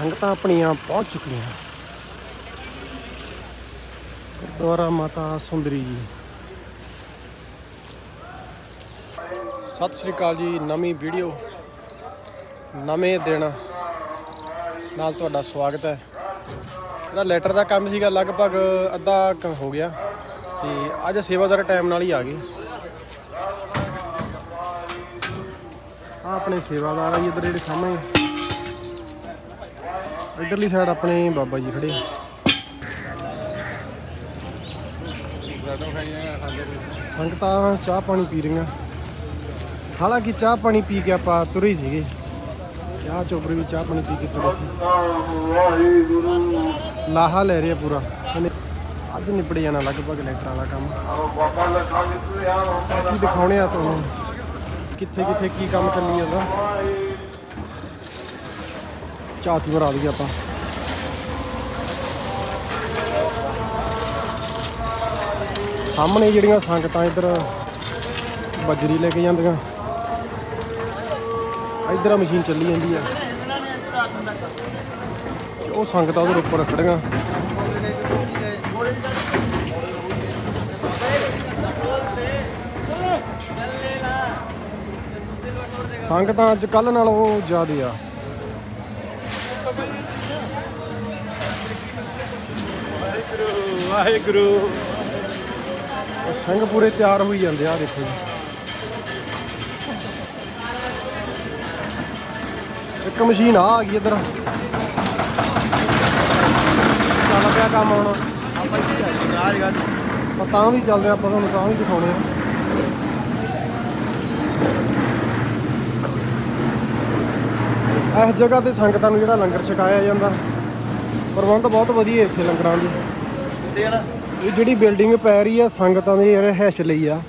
ਸੰਗਤਾਂ ਆਪਣੀਆਂ ਪਹੁੰਚ ਚੁੱਕੀਆਂ। ਗੁਰਦੁਆਰਾ ਮਾਤਾ ਸੁੰਦਰੀ ਜੀ। ਸਤਿ ਸ੍ਰੀ ਅਕਾਲ ਜੀ, ਨਵੀਂ ਵੀਡੀਓ, ਨਵੇਂ ਦਿਨ। ਨਾਲ ਤੁਹਾਡਾ ਸਵਾਗਤ ਹੈ। ਜਿਹੜਾ ਲੈਟਰ ਦਾ ਕੰਮ ਸੀਗਾ, ਲਗਭਗ ਅੱਧਾ ਹੋ ਗਿਆ। ਤੇ ਅੱਜ ਸੇਵਾਦਾਰ ਟਾਈਮ ਨਾਲ ਹੀ ਆ ਗਏ। ਆ ਆਪਣੇ ਸੇਵਾਦਾਰ ਆ ਜੀ, ਇੱਧਰ ਜਿਹੜੇ ਸਾਹਮਣੇ। ਇੱਧਰਲੀ ਸਾਈਡ ਆਪਣੇ ਬਾਬਾ ਜੀ ਖੜੇ ਸੰਗਤਾਂ ਚਾਹ ਪਾਣੀ ਪੀ ਰਹੀਆਂ। ਹਾਲਾਂਕਿ ਚਾਹ ਪਾਣੀ ਪੀ ਕੇ ਆਪਾਂ ਤੁਰੇ ਸੀਗੇ। ਚਾਹ ਚੋਪੜੀ ਵੀ ਚਾਹ ਪਾਣੀ ਪੀ ਕੇ ਤੁਰੇ ਸੀ। ਲਾਹਾ ਲੈ ਰਿਹਾ ਪੂਰਾ। ਅੱਜ ਨਿਪੜ ਜਾਣਾ ਲਗਭਗ ਲੈਟਰਾਂ ਵਾਲਾ ਕੰਮ। ਕੀ ਦਿਖਾਉਣੇ ਆ ਤੁਹਾਨੂੰ? ਕਿੱਥੇ ਕਿੱਥੇ ਕੀ ਕੰਮ ਚੱਲੀ ਜਾਂਦਾ ਝਾਤੀ ਮਰਾ ਦਈਏ ਆਪਾਂ। ਸਾਹਮਣੇ ਜਿਹੜੀਆਂ ਸੰਗਤਾਂ ਇੱਧਰ ਬਜਰੀ ਲੈ ਕੇ ਜਾਂਦੀਆਂ। ਇੱਧਰ ਆ ਮਸ਼ੀਨ ਚੱਲੀ ਜਾਂਦੀ ਆ। ਉਹ ਸੰਗਤਾਂ ਉਹਦੇ ਉੱਪਰ ਖੜੀਆਂ। ਸੰਗਤਾਂ ਅੱਜ ਕੱਲ ਨਾਲੋਂ ਜ਼ਿਆਦੇ ਆ। ਵਾਹਿਗੁਰੂ। ਸਿੰਘ ਪੂਰੇ ਤਿਆਰ ਹੋਈ ਜਾਂਦੇ ਆ ਦੇਖੋ ਜੀ। ਇੱਕ ਮਸ਼ੀਨ ਆ ਆ ਗਈ ਇੱਧਰ। ਚੱਲ ਪਿਆ ਕੰਮ ਹੁਣ। ਆਪਾਂ ਤਾਂ ਵੀ ਚੱਲਦੇ ਆਪਾਂ ਤੁਹਾਨੂੰ ਤਾਂ ਵੀ ਦਿਖਾਉਣੇ ਆ। ਇਸ ਜਗ੍ਹਾ ਤੇ ਸੰਗਤਾਂ ਨੂੰ ਜਿਹੜਾ ਲੰਗਰ ਛਕਾਇਆ ਜਾਂਦਾ। ਪ੍ਰਬੰਧ ਬਹੁਤ ਵਧੀਆ ਇੱਥੇ ਲੰਗਰਾਂ ਦੀ। ਇਹ ਜਿਹੜੀ ਬਿਲਡਿੰਗ ਪੈ ਰਹੀ ਆ, ਸੰਗਤਾਂ ਦੇ ਰਹਿਸ਼ ਲਈ ਆ।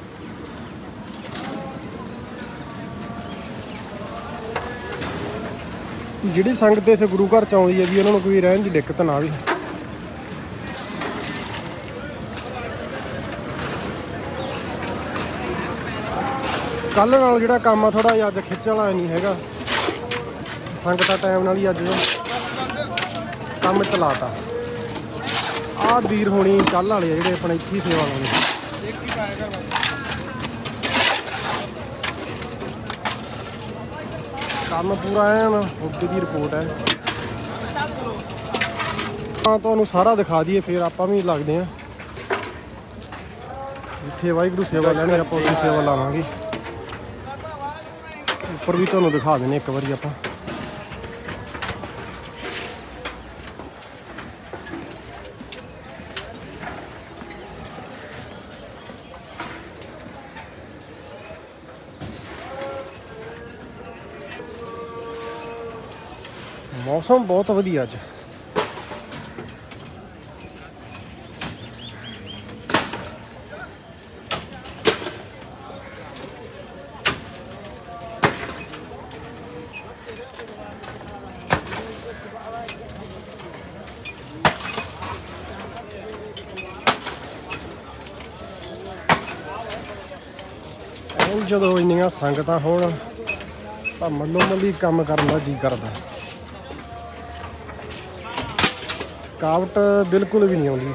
ਜਿਹੜੀ ਸੰਗਤ ਇਸ ਗੁਰੂ ਘਰ ਚ ਆਉਂਦੀ ਹੈ ਵੀ ਉਹਨਾਂ ਨੂੰ ਕੋਈ ਰਹਿਣ ਦੀ ਦਿੱਕਤ ਨਾ ਆਵੇ। ਕੱਲ ਨਾਲ ਜਿਹੜਾ ਕੰਮ ਆ ਥੋੜਾ ਜਿਹਾ ਅੱਜ ਖਿੱਚ ਵਾਲਾ ਨਹੀਂ ਹੈਗਾ। ਸੰਗਤਾਂ ਟਾਈਮ ਨਾਲ ਹੀ ਅੱਜ ਕੰਮ ਚਲਾਤਾ। ਆਹ ਵੀਰ ਹੋਣੀ ਕੱਲ ਵਾਲੇ ਆ ਜਿਹੜੇ ਆਪਣੇ ਇੱਥੇ ਹੀ ਸੇਵਾ ਲਾਉਂਦੇ ਕੰਮ ਪੂਰਾ ਐਨ ਓਕੇ ਦੀ ਰਿਪੋਰਟ ਹੈ। ਤਾਂ ਤੁਹਾਨੂੰ ਸਾਰਾ ਦਿਖਾ ਦਈਏ, ਫਿਰ ਆਪਾਂ ਵੀ ਲੱਗਦੇ ਆ ਜਿੱਥੇ ਵਾਹਿਗੁਰੂ ਸੇਵਾ ਲੈਣੀ, ਆਪਾਂ ਉੱਥੇ ਸੇਵਾ ਲਾਵਾਂਗੇ। ਉੱਪਰ ਵੀ ਤੁਹਾਨੂੰ ਦਿਖਾ ਦਿੰਨੇ ਇੱਕ ਵਾਰੀ ਆਪਾਂ। ਮੌਸਮ ਬਹੁਤ ਵਧੀਆ ਅੱਜ। ਜਦੋਂ ਇੰਨੀਆਂ ਸੰਗਤਾਂ ਹੋਣ, ਤਾਂ ਮੱਲੋ ਮੱਲੀ ਕੰਮ ਕਰਨ ਦਾ ਜੀ ਕਰਦਾ। ਕਾਵਟ ਬਿਲਕੁਲ ਵੀ ਨਹੀਂ ਆਉਂਦੀ।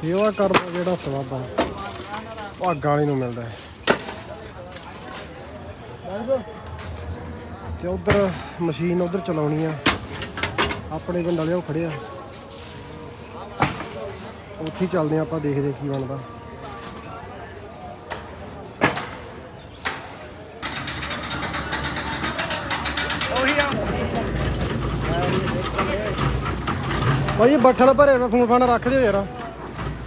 ਸੇਵਾ ਕਰਨ ਦਾ ਜਿਹੜਾ ਸਵਾਦ ਆ, ਉਹ ਅੱਗਾਂ ਨੂੰ ਮਿਲਦਾ ਹੈ। ਤੇ ਉਧਰ ਮਸ਼ੀਨ ਉਧਰ ਚਲਾਉਣੀ ਆ। ਆਪਣੇ ਪਿੰਡ ਵਾਲੇ ਉਹ ਖੜੇ ਆ। ਉੱਥੇ ਚੱਲਦੇ ਆ ਆਪਾਂ, ਦੇਖਦੇ ਕੀ ਬਣਦਾ। ਭਾਈ ਬੱਠਲ ਭਰੇ ਫੋਨ ਫਾਨ ਰੱਖ ਦਿਓ ਯਾਰ।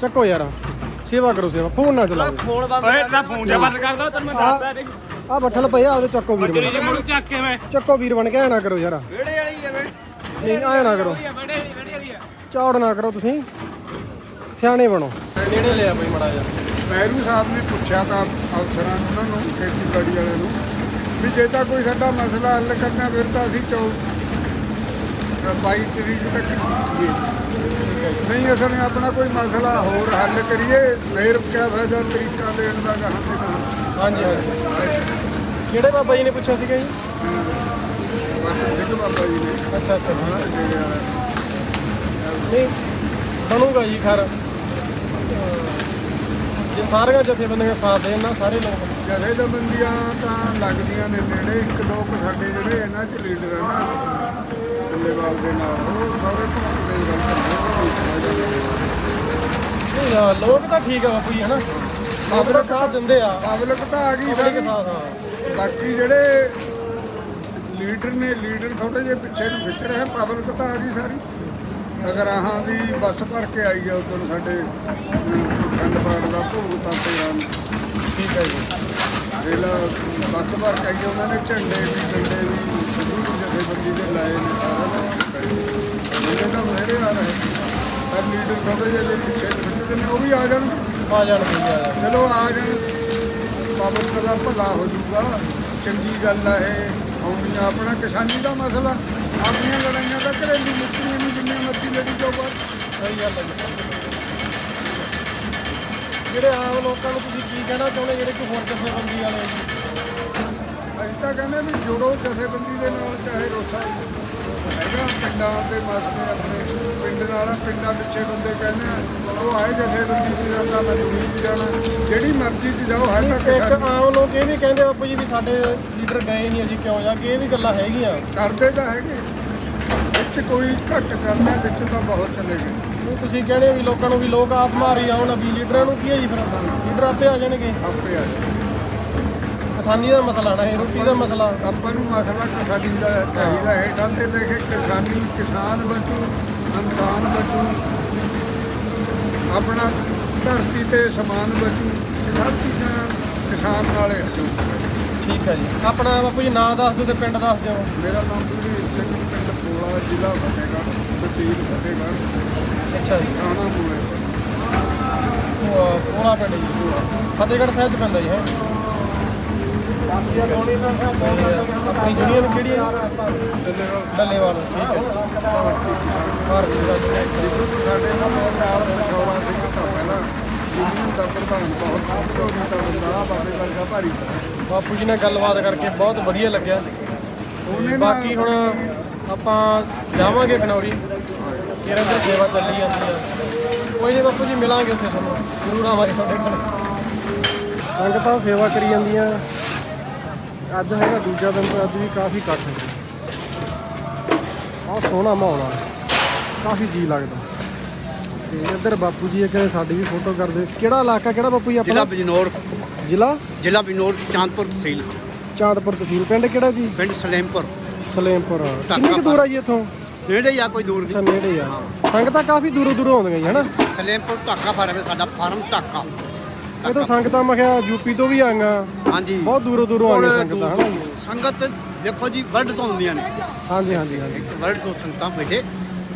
ਚੱਕੋ ਯਾਰ। ਸੇਵਾ ਕਰੋ ਸੇਵਾ ਫੋਨ ਨਾ ਚਲਾਓ। ਓਏ ਤੇਰਾ ਫੋਨ ਜੇ ਬੰਦ ਕਰ ਦੋ ਤੈਨੂੰ ਮੈਂ ਦੱਸਦਾ ਨਹੀਂ। ਆ ਬੱਠਲ ਪਏ ਆ ਉਹਦੇ ਚੱਕੋ ਵੀਰ ਬਣ ਤੇਰੀ ਮੁੜ ਚੱਕ ਕੇ ਮੈਂ। ਚੱਕੋ ਵੀਰ ਬਣ ਕੇ ਐ ਨਾ ਕਰੋ ਯਾਰ। ਵਿਹੜੇ ਵਾਲੀ ਆ ਨਹੀਂ ਐ ਨਾ ਕਰੋ। ਵਿਹੜੇ ਵਾਲੀ ਵਿਹੜੇ ਵਾਲੀ ਆ ਚੌੜ ਨਾ ਕਰੋ ਤੁਸੀਂ। ਸਿਆਣੇ ਬਣੋ। ਨੇੜੇ ਲਿਆ ਬਈ ਮੜਾ ਜਾ ਪੈਰੂ ਸਾਹਿਬ ਨੇ ਪੁੱਛਿਆ ਤਾਂ ਅਫਸਰਾਂ ਨੂੰ ਉਹਨਾਂ ਨੂੰ ਖੇਤੀਬਾੜੀ ਵਾਲਿਆਂ ਨੂੰ ਵੀ ਜੇ ਤਾਂ ਕੋਈ ਸਾਡਾ ਮਸਲਾ ਹੱਲ ਕਰਨਾ ਫਿਰ ਤਾਂ ਅਸੀਂ ਚੌ 22 ਤਰੀਕ ਤੱਕ ਜੀ। ਨਹੀਂ ਅਸਲ ਵਿੱਚ ਆਪਣਾ ਕੋਈ ਮਸਲਾ ਹੋਰ ਹੱਲ ਕਰੀਏ ਫੇਰ ਕਿਆ ਫਾਇਦਾ ਤਰੀਕਾ ਦੇਣ ਦਾ ਤੇ ਹਾਂਜੀ ਹਾਂਜੀ। ਕਿਹੜੇ ਬਾਬਾ ਜੀ ਨੇ ਪੁੱਛਿਆ ਸੀਗਾ ਜੀ? ਬਾਬਾ ਜੀ ਨੇ। ਅੱਛਾ ਅੱਛਾ। ਨਹੀਂ ਬਣੂਗਾ ਜੀ ਖੈਰ। ਜੇ ਸਾਰੀਆਂ ਜਥੇਬੰਦੀਆਂ ਸਾਥ ਦੇਣ ਨਾ ਸਾਰੇ ਲੋਕ। ਜਥੇ ਤਾਂ ਲੱਗਦੀਆਂ ਨੇ ਨੇੜੇ ਇੱਕ ਦੋ ਕੁ ਸਾਡੇ ਜਿਹੜੇ ਇਹਨਾਂ ਚ ਲੀਡਰ ਆ ਨਾ ਬੱਲੇਵਾਲ ਦੇ ਨਾਲ। ਉਹ ਸਾਰੇ ਭਾਰਤ ਦੇ ਗੱਲ ਕਰਦੇ ਨਹੀਂ ਯਾਰ, ਲੋਕ ਤਾਂ ਠੀਕ ਆ ਬਾਪੂ ਜੀ ਹਨਾ? ਆਪਣਾ ਸਾਥ ਦਿੰਦੇ ਆ। ਪਬਲਿਕ ਤਾਂ ਆ ਗਈ ਪਬਲਿਕ ਸਾਡੀ ਸਾਥ ਹਾਂ ਬਾਕੀ ਜਿਹੜੇ ਲੀਡਰ ਨੇ ਲੀਡਰ ਥੋੜੇ ਜਿਹੇ ਪਿੱਛੇ ਨੂੰ ਖਿੱਚ ਰਹੇ ਪਬਲਿਕ ਤਾਂ ਆ ਗਈ ਸਾਰੀ। ਅਗਰ ਆਹਾਂ ਦੀ ਬੱਸ ਭਰ ਕੇ ਆਈ ਆ ਉਦੋਂ ਸਾਡੇ ਖੰਡ ਪਾਠ ਦਾ ਭੋਗ ਤਾਂ ਤੇ ਆਨ ਠੀਕ ਹੈ ਜੀ। ਰੇਲਾ ਬੱਸ ਭਰ ਕੇ ਆਈ ਆ, ਉਹਨਾਂ ਨੇ ਝੰਡੇ ਵੀ ਡੰਡੇ ਵੀ ਸਿੱਧੂ ਜਥੇਬੰਦੀ ਦੇ ਲਾਏ ਨੇ ਸਾਰਾ ਉਹਦੇ ਤਾਂ ਮੇਰੇ ਆ ਰਹੇ ਪਰ ਲੀਡਰ ਥੋੜੇ ਦੇ ਪਿੱਛੇ ਨੂੰ ਨੇ ਉਹ ਵੀ ਆ ਜਾਣ ਆ ਜਾਣ ਜੀ ਚਲੋ ਆ ਜਾਣ ਪਬਲਿਕ ਦਾ ਭਲਾ ਹੋ ਜਾਊਗਾ ਚੰਗੀ ਗੱਲ ਆ ਇਹ ਆਉਣੀਆਂ ਆਪਣਾ ਕਿਸਾਨੀ ਦਾ ਮਸਲਾ ਆਪਣੀਆਂ ਲੜਾਈਆਂ ਦਾ ਘਰੇਲੂ ਮੁੱਕੀਆਂ ਨਹੀਂ ਜਿੰਨੀਆਂ ਮਰਜ਼ੀ ਲੜੀ ਜਾਓ ਬਸ ਸਹੀ ਗੱਲ ਹੈ ਜਿਹੜੇ ਆਮ ਲੋਕਾਂ ਨੂੰ ਤੁਸੀਂ ਕੀ ਕਹਿਣਾ ਚਾਹੁੰਦੇ ਜਿਹੜੇ ਕਿ ਹੋਰ ਜਥੇਬੰਦੀ ਵਾਲੇ ਤਾਂ ਕਹਿੰਦੇ ਵੀ ਜੋੜੋ ਜਥੇਬੰਦੀ ਦੇ ਨਾਲ ਚਾਹੇ ਰੋਸਾ ਹੈਗਾ ਪਿੰਡਾਂ ਦੇ ਮਸਲੇ ਆਪਣੇ। ਪਿੰਡ ਨਾਲ ਪਿੰਡਾਂ ਪਿੱਛੇ ਬੰਦੇ ਕਹਿੰਦੇ ਆ ਉਹ ਆਏ ਜਥੇਬੰਦੀ ਚ ਜਾਂਦਾ ਮੈਂ ਨਹੀਂ ਚ ਜਾਣਾ। ਜਿਹੜੀ ਮਰਜ਼ੀ ਚ ਜਾਓ ਹੈ ਤਾਂ ਇੱਕ ਆਮ ਲੋਕ ਇਹ ਵੀ ਕਹਿੰਦੇ ਬਾਪੂ ਜੀ ਵੀ ਸਾਡੇ ਲੀਡਰ ਗਏ ਨਹੀਂ ਅਸੀਂ ਕਿਉਂ ਜਾ ਕੇ ਇਹ ਵੀ ਗੱਲਾਂ ਹੈਗੀਆਂ। ਕਰਦੇ ਤਾਂ ਹੈਗੇ। ਵਿੱਚ ਕੋਈ ਘੱਟ ਕਰਦਾ ਵਿੱਚ ਤਾਂ ਬਹੁਤ ਚਲੇ ਗਏ। ਤੁਸੀਂ ਕਹਿੰਦੇ ਵੀ ਲੋਕਾਂ ਨੂੰ ਵੀ ਲੋਕ ਆਪ ਮਾਰੀ ਆਉਣ ਵੀ ਲੀਡਰਾਂ ਨੂੰ ਕੀ ਹੈ ਜੀ ਫਿਰ ਲੀਡਰ ਆਪੇ ਆ ਜਾਣਗੇ। ਆਪੇ ਆ ਜਾਣ। ਕਿਸਾਨੀ ਦਾ ਮਸਲਾ ਨਾ ਇਹ ਰੋਟੀ ਦਾ ਮਸਲਾ। ਆਪਾਂ ਨੂੰ ਮਸਲਾ ਕਿਸਾਨੀ ਦਾ ਚਾਹੀਦਾ ਹੈ। ਤਾਂ ਤੇ ਦੇਖੇ ਕਿਸਾਨੀ ਕਿਸਾਨ ਬਚੂ ਇਨਸਾਨ ਬਚੂ। ਆਪਣਾ ਧਰਤੀ ਤੇ ਸਮਾਨ ਬਚੂ। ਇਹ ਸਭ ਚੀਜ਼ਾਂ ਕਿਸਾਨ ਨਾਲ ਹੈ ਠੀਕ ਹੈ ਜੀ। ਆਪਣਾ ਬਾਪੂ ਜੀ ਨਾਂ ਦੱਸ ਦਿਓ ਤੇ ਪਿੰਡ ਦੱਸ ਦਿਓ। ਮੇਰਾ ਨਾਮ ਵੀ ਸਿੰਘ ਪਿੰਡ ਪੋਲਾ ਜ਼ਿਲ੍ਹਾ ਫਤਿਹਗੜ੍ਹ ਤਹਿਸੀਲ ਫਤਿਹਗੜ੍ਹ। ਅੱਛਾ ਜੀ। ਥਾਣਾ ਉਹ ਕੋਲਾ ਪਿੰਡ ਜੀ। ਫਤਿਹਗੜ੍ਹ ਸਾਹਿਬ ਚ ਪੈਂਦਾ ਜੀ ਹੈ? ਆਪਣੀ ਕਿਹੜੀ ਹੈ ਡੱਲੇਵਾਲ ਠੀਕ ਹੈ ਭਾਰਤੀ ਦਾ ਜਿੱਦੋਂ ਤੋਂ ਸਾਡੇ ਨਾਲ ਨਾਲ ਮਸ਼ਹੂਰਾ ਸਿੰਘ ਤਾਂ ਪਹਿਲਾਂ ਯੂਨੀਅਨ ਦਾ ਪ੍ਰਧਾਨ ਬਹੁਤ ਚੌਕੀ ਦਾ ਬੰਦਾ ਆ ਬਾਬੇ ਵਰਗਾ ਭਾਰੀ ਬਾਪੂ ਜੀ ਨਾਲ ਗੱਲਬਾਤ ਕਰਕੇ ਬਹੁਤ ਵਧੀਆ ਲੱਗਿਆ। ਬਾਕੀ ਹੁਣ ਆਪਾਂ ਜਾਵਾਂਗੇ ਖਨੌਰੀ। ਕਿਰਨ ਦੀ ਸੇਵਾ ਚੱਲੀ ਜਾਂਦੀ ਆ। ਕੋਈ ਨਹੀਂ ਬਾਪੂ ਜੀ ਮਿਲਾਂਗੇ ਉੱਥੇ ਤੁਹਾਨੂੰ। ਜ਼ਰੂਰ ਆਵਾਂਗੇ ਤੁਹਾਡੇ ਕੋਲ। ਸੰਗਤਾਂ ਸੇਵਾ ਕਰੀ ਜਾਂਦੀਆਂ। ਅੱਜ ਹੈਗਾ ਦੂਜਾ ਦਿਨ ਤੇ ਅੱਜ ਵੀ ਕਾਫੀ ਇਕੱਠ ਹੈ। ਬਹੁਤ ਸੋਹਣਾ ਮਾਹੌਲ ਆ। ਕਾਫੀ ਜੀ ਲੱਗਦਾ। ਤੇ ਇੱਧਰ ਬਾਪੂ ਜੀ ਇੱਕ ਸਾਡੀ ਵੀ ਫੋਟੋ ਕਰਦੇ। ਕਿਹੜਾ ਇਲਾਕਾ ਕਿਹੜਾ ਬਾਪੂ ਜੀ ਜ਼ਿਲ੍ਹਾ ਆਪਣਾ ਬਿਜਨੌਰ। ਜ਼ਿਲ੍ਹਾ? ਜ਼ਿਲ੍ਹਾ ਬਿਜਨੌਰ ਚਾਂਦਪੁਰ ਤਹਿਸੀਲ। ਚਾਂਦਪੁਰ ਤਹਿਸੀਲ। ਪਿੰਡ ਕਿਹੜਾ ਜੀ? ਪਿੰਡ ਸਲੇਮਪੁਰ। ਸਲੇਮਪੁਰ। ਕਿੰਨੀ ਕੁ ਦੂਰ ਆ ਜੀ ਇੱਥੋਂ? ਨੇੜੇ ਹੀ ਆ ਕੋਈ ਦੂਰ ਅੱਛਾ ਨਹੀਂ ਨੇੜੇ ਆ। ਸੰਗਤਾਂ ਕਾਫੀ ਦੂਰੋਂ ਦੂਰੋਂ ਆਉਂਦੀਆਂ ਜੀ ਹਨਾ ਸਲੇਮਪੁਰ ਢਾਕਾ ਫਾਰਮ ਹੈ ਸਾਡਾ ਫਾਰਮ ਢਾਕਾ। ਇਹ ਤਾਂ ਸੰਗਤਾਂ ਮੈਂ ਕਿਹਾ ਯੂਪੀ ਤੋਂ ਵੀ ਆਈਆਂ। ਹਾਂਜੀ। ਬਹੁਤ ਦੂਰੋਂ ਦੂਰੋਂ ਔਰ ਸੰਗਤਾਂ ਦੂਰ- ਹਨਾ ਜੀ? ਸੰਗਤ ਦੇਖੋ ਜੀ ਵਰਲਡ ਤੋਂ ਆਉਂਦੀਆਂ ਨੇ। ਹਾਂਜੀ ਹਾਂਜੀ ਹਾਂਜੀ। ਵਰਲਡ ਤੋਂ ਸੰਗਤਾਂ ਬੈਠੇ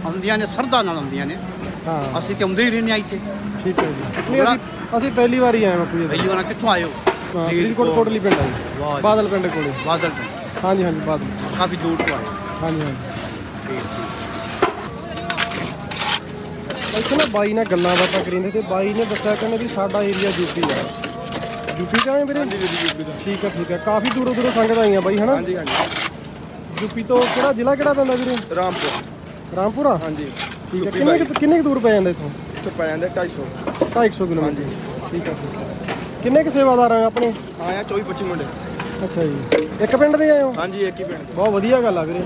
ਆਉਂਦੀਆਂ ਨੇ ਸਰਦਾ ਨਾਲ ਆਉਂਦੀਆਂ ਨੇ। ਹਾਂ। ਅਸੀਂ ਤੇ ਆਉਂਦੇ ਹੀ ਰਹਿੰਦੇ ਆ ਇੱਥੇ। ਠੀਕ ਹੈ ਜੀ। ਨਹੀਂ ਅਸੀਂ ਅਸੀਂ ਪਹਿਲੀ ਵਾਰੀ ਆਏ ਬਾਪੂ ਜੀ ਪਹਿਲੀ ਵਾਰ ਕਿੱਥੋਂ ਆਇਓ ਹਾਂ, ਫਰੀਦਕੋਟ ਕੋਟਲੀ ਪਿੰਡ ਆ। ਬਾਦਲ ਪਿੰਡ ਕੋਲੇ। ਬਾਦਲ ਹਾਂਜੀ ਹਾਂਜੀ ਬਾਦਲ। ਕਾਫੀ ਦੂਰ ਤੋਂ ਆਏ ਹਾਂਜੀ ਹਾਂਜੀ। ਠੀਕ ਠੀਕ। ਇੱਥੇ ਨਾ ਬਾਈ ਨਾਲ ਗੱਲਾਂ ਬਾਤਾਂ ਕਰੀਂਦੇ ਤੇ ਬਾਈ ਨੇ ਦੱਸਿਆ ਕਹਿੰਦੇ ਵੀ ਸਾਡਾ ਏਰੀਆ ਯੂਪੀ ਆ। ਯੂਪੀ ਦਾ ਹੈ ਵੀਰੇ? ਹਾਂਜੀ ਯੂਪੀ ਦਾ ਠੀਕ ਹੈ ਠੀਕ ਹੈ ਕਾਫੀ ਦੂਰੋਂ ਦੂਰੋਂ ਸੰਗਤ ਆਈਆਂ ਬਾਈ ਹਨਾ? ਹਾਂਜੀ ਹਾਂਜੀ। ਯੂਪੀ ਤੋਂ ਕਿਹੜਾ ਜ਼ਿਲ੍ਹਾ ਕਿਹੜਾ ਪੈਂਦਾ ਵੀਰੇ? ਰਾਮਪੁਰ। ਰਾਮਪੁਰਾ? ਹਾਂਜੀ। ਠੀਕ ਹੈ ਕਿੰਨੇ ਕੁ- ਕਿੰਨੇ ਕੁ ਦੂਰ ਪੈ ਜਾਂਦਾ ਇੱਥੋਂ? ਇੱਥੇ ਪੈ ਜਾਂਦੇ 250 250 ਕਿਲੋਮੀਟਰ। ਠੀਕ ਹੈ ਠੀਕ ਹੈ ਕਿੰਨੇ ਕੁ ਸੇਵਾਦਾਰ ਆ ਆਪਣੇ? ਆਇਆ 24 25 ਮੁੰਡੇ। ਅੱਛਾ ਜੀ। ਇੱਕ ਪਿੰਡ ਦੇ ਆਏ ਹੋ? ਹਾਂਜੀ ਇੱਕ ਹੀ ਪਿੰਡ ਬਹੁਤ ਵਧੀਆ ਗੱਲ ਆ ਵੀਰੇ।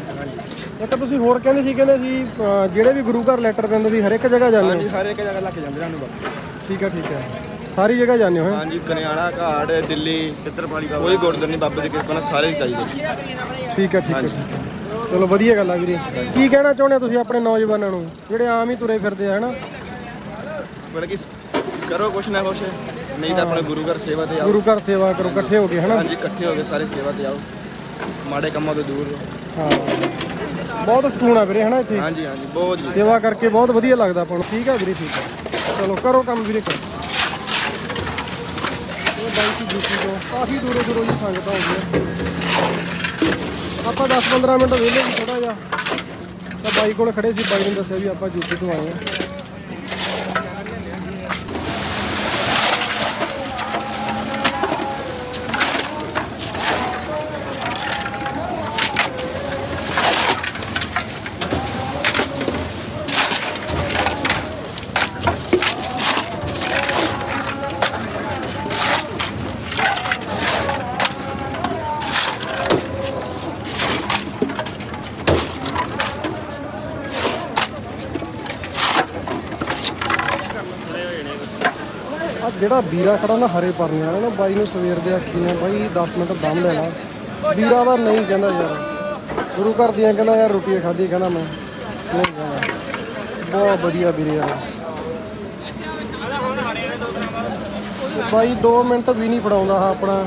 ਇੱਕ ਤੁਸੀਂ ਹੋਰ ਕਹਿੰਦੇ ਸੀ ਕਹਿੰਦੇ ਸੀ ਜਿਹੜੇ ਵੀ ਗੁਰੂ ਘਰ ਲੈਟਰ ਪੈਂਦੇ ਸੀ ਹਰ ਇੱਕ ਜਗ੍ਹਾ ਜਾਂਦੇ ਹਾਂਜੀ ਹੋ? ਹਰ ਇੱਕ ਜਗ੍ਹਾ ਲੱਗ ਜਾਂਦੇ ਸਾਨੂੰ ਬਸ ਠੀਕ ਹੈ ਠੀਕ ਹੈ। ਸਾਰੀ ਜਗ੍ਹਾ ਜਾਂਦੇ ਹੋ ਹੈਂ? ਹਾਂਜੀ ਕਨਿਆਣਾ ਘਾੜ ਦਿੱਲੀ ਕਿੱਧਰਪਾਲੀ ਬਾਬਾ। ਕੋਈ ਗੁਰਦੁਆਰਾ ਨਹੀਂ ਬਾਬੇ ਦੀ ਕਿਰਪਾ ਨਾਲ ਸਾਰੇ ਠੀਕ ਹੈ ਠੀਕ ਹੈ ਠੀਕ ਹੈ। ਚਲੋ ਵਧੀਆ ਗੱਲ ਆ ਵੀਰੇ। ਕੀ ਕਹਿਣਾ ਚਾਹੁੰਦੇ ਹੋ ਤੁਸੀਂ ਆਪਣੇ ਨੌਜਵਾਨਾਂ ਨੂੰ? ਜਿਹੜੇ ਆਮ ਹੀ ਤੁਰੇ ਫਿਰਦੇ ਆ ਹਨਾ? ਮਤਲਬ ਕਿ ਕਰੋ ਕੁਛ ਨਾ ਕੁਛ ਨਹੀਂ ਤਾਂ ਆਪਣੇ ਗੁਰੂ ਘਰ ਸੇਵਾ ਤੇ ਆਓ। ਗੁਰੂ ਘਰ ਸੇਵਾ ਕਰੋ ਇਕੱਠੇ ਹੋ ਕੇ ਹਨਾ? ਹਾਂਜੀ ਇਕੱਠੇ ਹੋ ਕੇ ਸਾਰੇ ਸੇਵਾ ਤੇ ਆਓ। ਮਾੜੇ ਕੰਮਾਂ ਤੋਂ ਦੂਰ ਰਹੋ। ਹਾਂ। ਬਹੁਤ ਸਕੂਨ ਆ ਵੀਰੇ ਹਨਾ ਇੱਥੇ? ਹਾਂਜੀ ਹਾਂਜੀ ਬਹੁਤ ਜੀ। ਸੇਵਾ ਕਰਕੇ ਬਹੁਤ ਵਧੀਆ ਲੱਗਦਾ ਆਪਾਂ ਨੂੰ। ਠੀਕ ਆ ਵੀਰੇ ਠੀਕ ਆ। ਚਲੋ ਕਰੋ ਕੰਮ ਵੀਰੇ ਕਰੋ। ਇਹ ਬਾਈ ਦੀ ਡਿਊਟੀ ਤੋਂ। ਕਾਫੀ ਦੂਰੋਂ ਦੂਰੋਂ ਦੀ ਸੰਗਤਾਂ ਆਉਂਦੀਆਂ ਆਪਾਂ 10-15 ਮਿੰਟ ਵਿਹਲੇ ਜੀ ਥੋੜਾ ਜਿਹਾ। ਤਾਂ ਬਾਈ ਕੋਲ ਖੜੇ ਸੀ ਬਾਈ ਨੇ ਦੱਸਿਆ ਵੀ ਆਪਾਂ ਯੂਪੀ ਤੋਂ ਆਏ ਆ। ਜਿਹੜਾ ਵੀਰਾ ਖੜਾ ਨਾ ਹਰੇ ਪਰਨੇ ਵਾਲਾ ਨਾ, ਬਾਈ ਨੂੰ ਸਵੇਰ ਦੇ ਆਖੀ ਨੇ ਬਾਈ 10 ਮਿੰਟ ਦਮ ਲੈ ਵੀਰਾ ਦਾ ਨਹੀਂ ਕਹਿੰਦਾ ਯਾਰ। ਗੁਰੂ ਘਰ ਦੀਆਂ ਕਹਿੰਦਾ, ਯਾਰ ਰੋਟੀ ਖਾਧੀ ਕਹਿੰਦਾ ਮੈਂ। ਨਹੀਂ ਕਹਿੰਦਾ। ਬਹੁਤ ਵਧੀਆ ਵੀਰੇ ਯਾਰ ਬਾਈ 2 ਮਿੰਟ ਵੀ ਨਹੀਂ ਫੜਾਉਂਦਾ ਆਹ ਆਪਣਾ।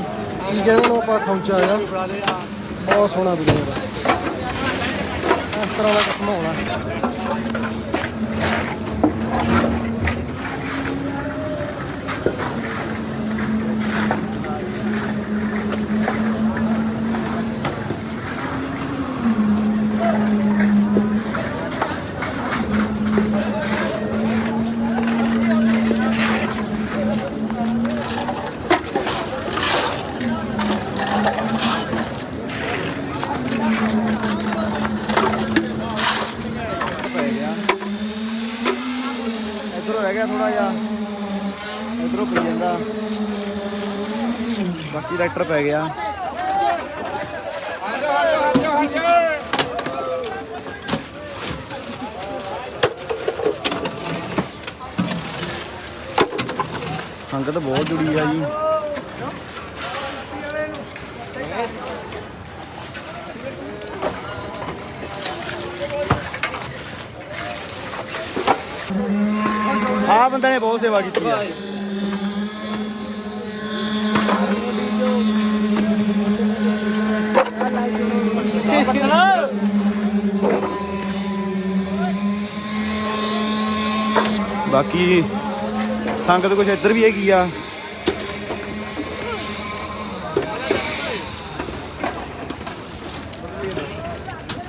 ਕੀ ਕਹਿੰਦੇ ਨੂੰ ਆਪਾਂ, ਖੌਂਚਾ ਆ। ਬਹੁਤ ਸੋਹਣਾ ਵੀਰੇ ਯਾਰ ਇਸ ਤਰ੍ਹਾਂ ਦਾ ਕੰਮ ਹੋਣਾ ਇਧਰੋਂ ਰਹਿ ਗਿਆ ਥੋੜਾ ਜਿਹਾ ਇਧਰੋਂ ਪਈ ਜਾਂਦਾ ਬਾਕੀ ਟਰੈਕਟਰ ਪੈ ਗਿਆ। ਸੰਗਤ ਬਹੁਤ ਜੁੜੀ ਆ ਜੀ। ਆ ਬੰਦੇ ਨੇ ਬਹੁਤ ਸੇਵਾ ਕੀਤੀ ਆ। ਬਾਕੀ ਸੰਗਤ ਕੁਛ ਇੱਧਰ ਵੀ ਹੈਗੀ ਆ।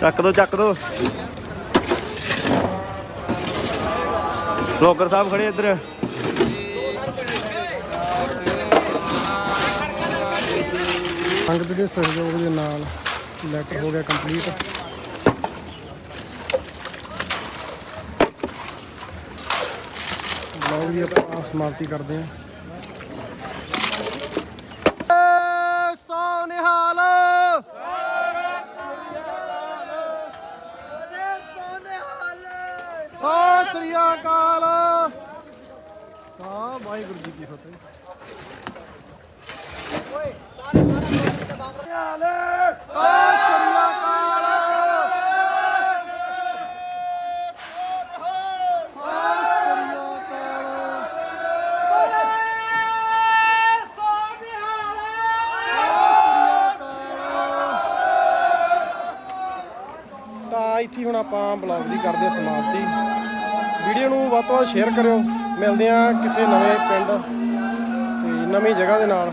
ਚੱਕ ਦੋ ਚੱਕ ਦੋ। ਬਲੌਗਰ ਸਾਹਿਬ ਖੜੇ ਇੱਧਰ। ਸੰਗਤ ਦੇ ਸਹਿਯੋਗ ਦੇ ਨਾਲ ਲੈਟਰ ਹੋ ਗਿਆ ਕੰਪਲੀਟ ਲਓ ਜੀ ਆਪਾਂ ਸਮਾਪਤੀ ਕਰਦੇ ਹਾਂ ਸੋ ਨਿਹਾਲ ਸੋ ਸ੍ਰੀ ਇੱਥੇ ਹੁਣ ਆਪਾਂ ਬਲੌਗ ਦੀ ਕਰਦੇ ਹਾਂ ਸਮਾਪਤੀ। ਵੀਡੀਓ ਨੂੰ ਵੱਧ ਤੋਂ ਵੱਧ ਸ਼ੇਅਰ ਕਰਿਓ। ਮਿਲਦੇ ਹਾਂ ਕਿਸੇ ਨਵੇਂ ਪਿੰਡ ਤੇ ਨਵੀਂ ਜਗ੍ਹਾ ਦੇ ਨਾਲ।